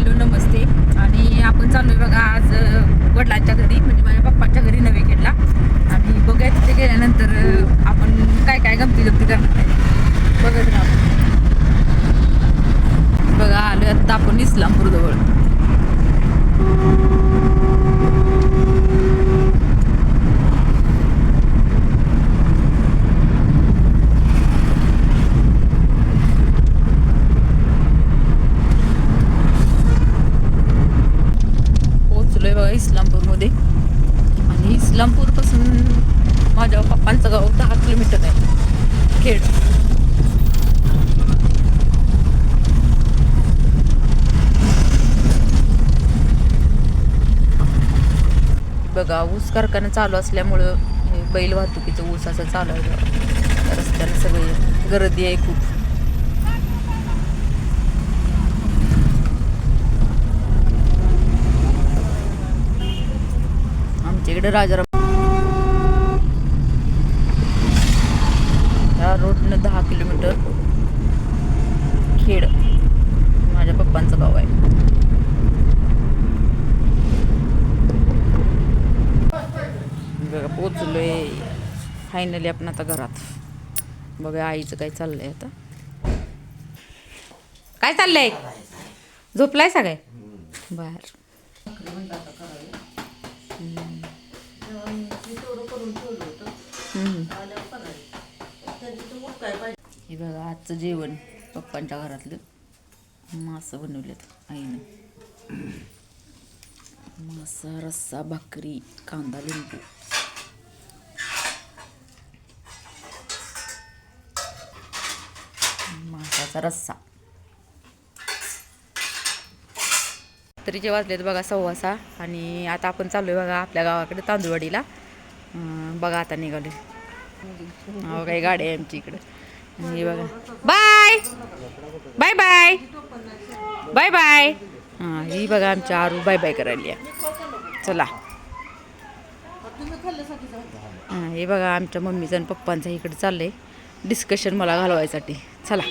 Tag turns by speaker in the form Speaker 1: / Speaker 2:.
Speaker 1: Hello नमस्ते. आणि आपण चाललोय बघा आज वडिलांच्या घरी म्हणजे माझ्या पप्पांच्या घरी नवे खेळला आणि बघूया तिथे गेल्यानंतर आपण काय काय गमती जमती करणार आहे. बघत राहा. बघा आलो आता आपण इस्लामपूर जवळ इस्लामपूरमध्ये. आणि इस्लामपूरपासून माझ्या पप्पांचं गाव दहा किलोमीटर आहे. खेड. बघा ऊस कारखाना चालू असल्यामुळं बैल वाहतुकीचं ऊस असं चालू आहे. रस्त्याला सगळे गर्दी आहे खूप. आमच्या इकडे राजाराम या रोडनं दहा किलोमीटर खेड माझ्या पप्पांचं गाव आहे. बघा पोचलोय फायनली आपण आता घरात. बघा आईचं काय चाललंय आता. काय चाललंय? झोपलाय सगळे? बर हे बघा आजचं जेवण पप्पांच्या घरातलं. मासं बनवलेत आईने. मासा रस्सा भाकरी कांदा लिंबू. मासाचा रस्सा. तरीचे वाजलेत बघा सव्वासा आणि आता आपण चाललोय बघा आपल्या गावाकडे तांदूळवाडीला. बघा आता निघाले हो काही गाडी आहे आमची इकडं. हे बघा. Bye! Bye bye! Bye bye! हां ही बघा आमच्या आरू बाय बाय करायली आहे. चला. हां हे बघा आमच्या मम्मीचं आणि पप्पांचं इकडे चाललंय डिस्कशन मला घालवायसाठी. चला.